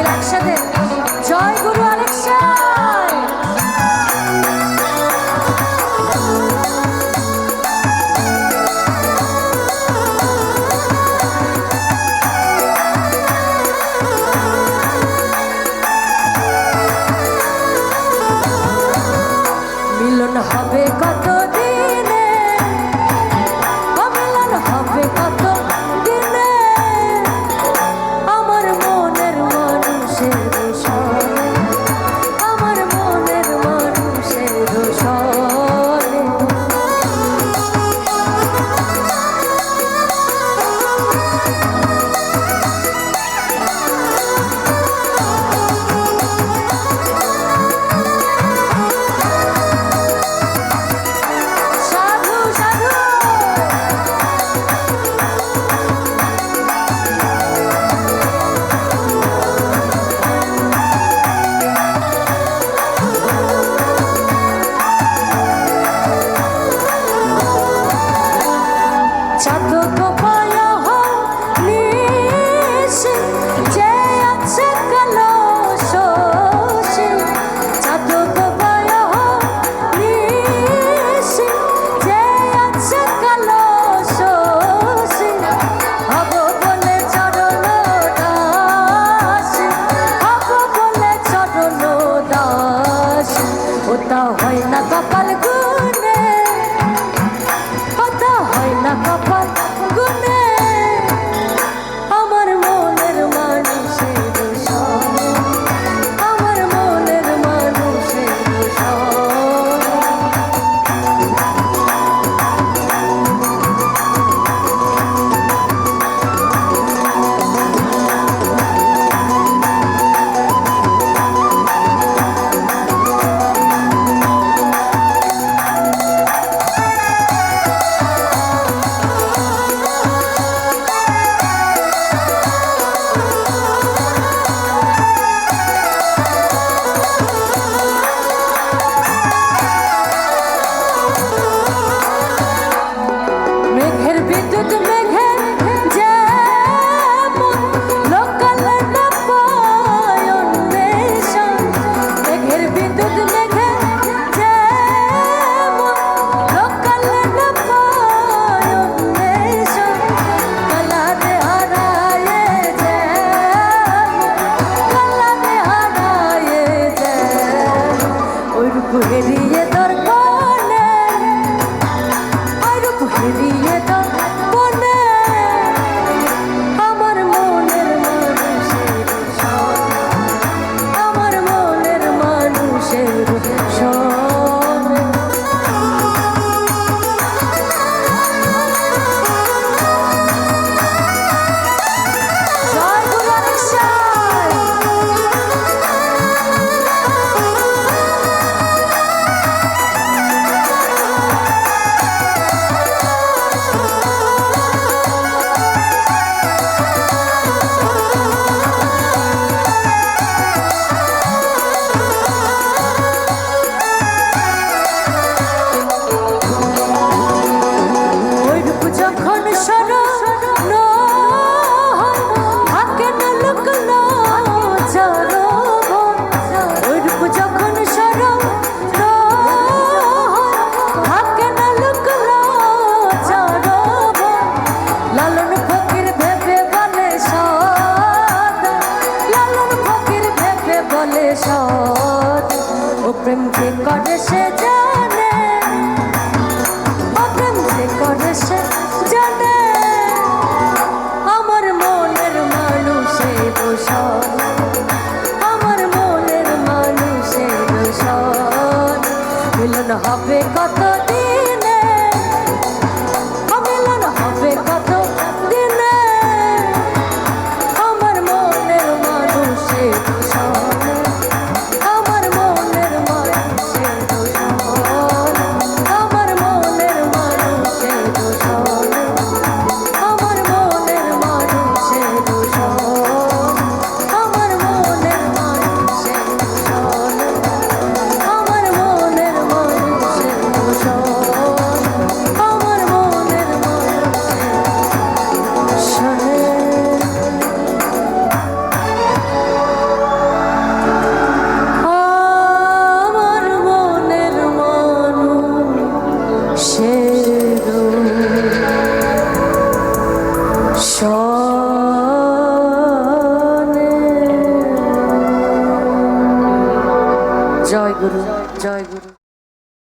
মিলে একসাথে। জয় গুরু মিলন হবে কতদিন? ওটা হয় না কপাল ready. আমার মনের মানুষের দোষণ আমার মনের মিলন হবে কথা জয় গুরু জয় গুরু।